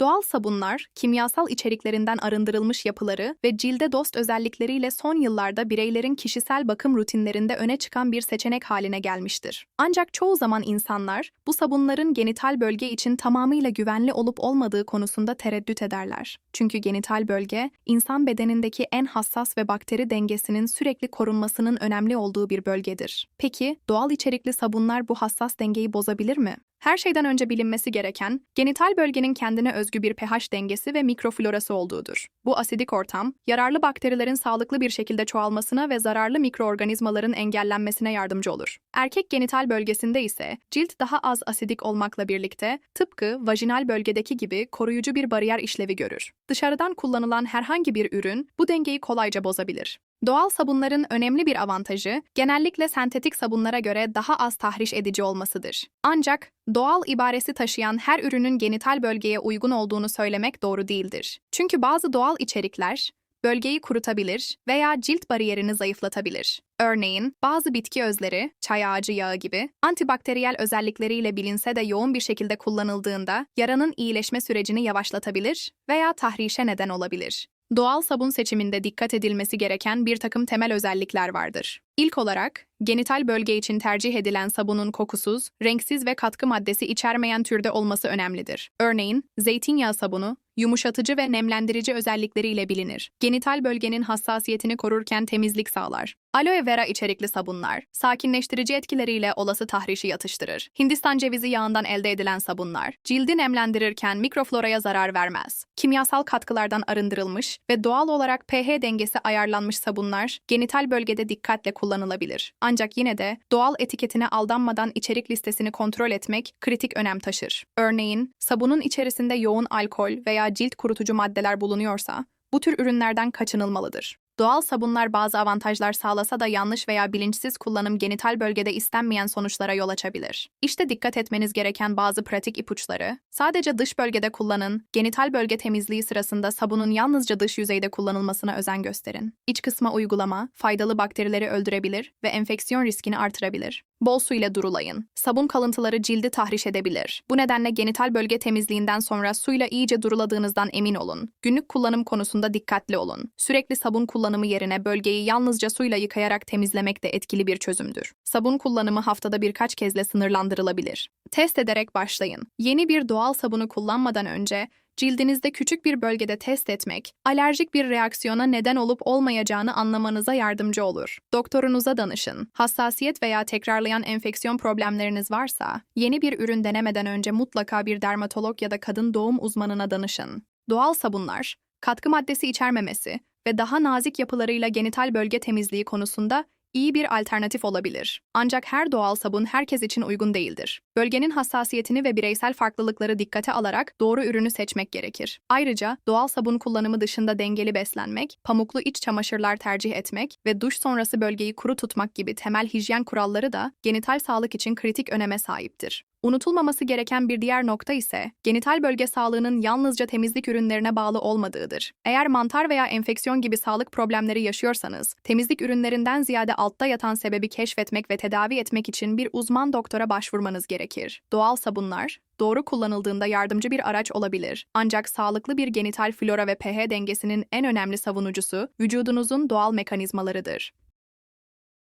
Doğal sabunlar, kimyasal içeriklerinden arındırılmış yapıları ve cilde dost özellikleriyle son yıllarda bireylerin kişisel bakım rutinlerinde öne çıkan bir seçenek haline gelmiştir. Ancak çoğu zaman insanlar bu sabunların genital bölge için tamamıyla güvenli olup olmadığı konusunda tereddüt ederler. Çünkü genital bölge, insan bedenindeki en hassas ve bakteri dengesinin sürekli korunmasının önemli olduğu bir bölgedir. Peki, doğal içerikli sabunlar bu hassas dengeyi bozabilir mi? Her şeyden önce bilinmesi gereken, genital bölgenin kendine özgü bir pH dengesi ve mikroflorası olduğudur. Bu asidik ortam, yararlı bakterilerin sağlıklı bir şekilde çoğalmasına ve zararlı mikroorganizmaların engellenmesine yardımcı olur. Erkek genital bölgesinde ise cilt daha az asidik olmakla birlikte tıpkı vajinal bölgedeki gibi koruyucu bir bariyer işlevi görür. Dışarıdan kullanılan herhangi bir ürün bu dengeyi kolayca bozabilir. Doğal sabunların önemli bir avantajı, genellikle sentetik sabunlara göre daha az tahriş edici olmasıdır. Ancak, doğal ibaresi taşıyan her ürünün genital bölgeye uygun olduğunu söylemek doğru değildir. Çünkü bazı doğal içerikler, bölgeyi kurutabilir veya cilt bariyerini zayıflatabilir. Örneğin, bazı bitki özleri, çay ağacı yağı gibi, antibakteriyel özellikleriyle bilinse de yoğun bir şekilde kullanıldığında yaranın iyileşme sürecini yavaşlatabilir veya tahrişe neden olabilir. Doğal sabun seçiminde dikkat edilmesi gereken bir takım temel özellikler vardır. İlk olarak, genital bölge için tercih edilen sabunun kokusuz, renksiz ve katkı maddesi içermeyen türde olması önemlidir. Örneğin, zeytinyağı sabunu, yumuşatıcı ve nemlendirici özellikleriyle bilinir. Genital bölgenin hassasiyetini korurken temizlik sağlar. Aloe vera içerikli sabunlar, sakinleştirici etkileriyle olası tahrişi yatıştırır. Hindistan cevizi yağından elde edilen sabunlar, cildi nemlendirirken mikrofloraya zarar vermez. Kimyasal katkılardan arındırılmış ve doğal olarak pH dengesi ayarlanmış sabunlar, genital bölgede dikkatle kullanılabilir. Ancak yine de doğal etiketine aldanmadan içerik listesini kontrol etmek kritik önem taşır. Örneğin, sabunun içerisinde yoğun alkol veya cilt kurutucu maddeler bulunuyorsa, bu tür ürünlerden kaçınılmalıdır. Doğal sabunlar bazı avantajlar sağlasa da yanlış veya bilinçsiz kullanım genital bölgede istenmeyen sonuçlara yol açabilir. İşte dikkat etmeniz gereken bazı pratik ipuçları. Sadece dış bölgede kullanın, genital bölge temizliği sırasında sabunun yalnızca dış yüzeyde kullanılmasına özen gösterin. İç kısma uygulama, faydalı bakterileri öldürebilir ve enfeksiyon riskini artırabilir. Bol su ile durulayın. Sabun kalıntıları cildi tahriş edebilir. Bu nedenle genital bölge temizliğinden sonra suyla iyice duruladığınızdan emin olun. Günlük kullanım konusunda dikkatli olun. Sürekli sabun kullanımı yerine bölgeyi yalnızca suyla yıkayarak temizlemek de etkili bir çözümdür. Sabun kullanımı haftada birkaç kezle sınırlandırılabilir. Test ederek başlayın. Yeni bir doğal sabunu kullanmadan önce cildinizde küçük bir bölgede test etmek, alerjik bir reaksiyona neden olup olmayacağını anlamanıza yardımcı olur. Doktorunuza danışın. Hassasiyet veya tekrarlayan enfeksiyon problemleriniz varsa, yeni bir ürün denemeden önce mutlaka bir dermatolog ya da kadın doğum uzmanına danışın. Doğal sabunlar, katkı maddesi içermemesi ve daha nazik yapılarıyla genital bölge temizliği konusunda iyi bir alternatif olabilir. Ancak her doğal sabun herkes için uygun değildir. Bölgenin hassasiyetini ve bireysel farklılıkları dikkate alarak doğru ürünü seçmek gerekir. Ayrıca doğal sabun kullanımı dışında dengeli beslenmek, pamuklu iç çamaşırlar tercih etmek ve duş sonrası bölgeyi kuru tutmak gibi temel hijyen kuralları da genital sağlık için kritik öneme sahiptir. Unutulmaması gereken bir diğer nokta ise genital bölge sağlığının yalnızca temizlik ürünlerine bağlı olmadığıdır. Eğer mantar veya enfeksiyon gibi sağlık problemleri yaşıyorsanız, temizlik ürünlerinden ziyade altta yatan sebebi keşfetmek ve tedavi etmek için bir uzman doktora başvurmanız gerekir. Doğal sabunlar, doğru kullanıldığında yardımcı bir araç olabilir. Ancak sağlıklı bir genital flora ve pH dengesinin en önemli savunucusu vücudunuzun doğal mekanizmalarıdır.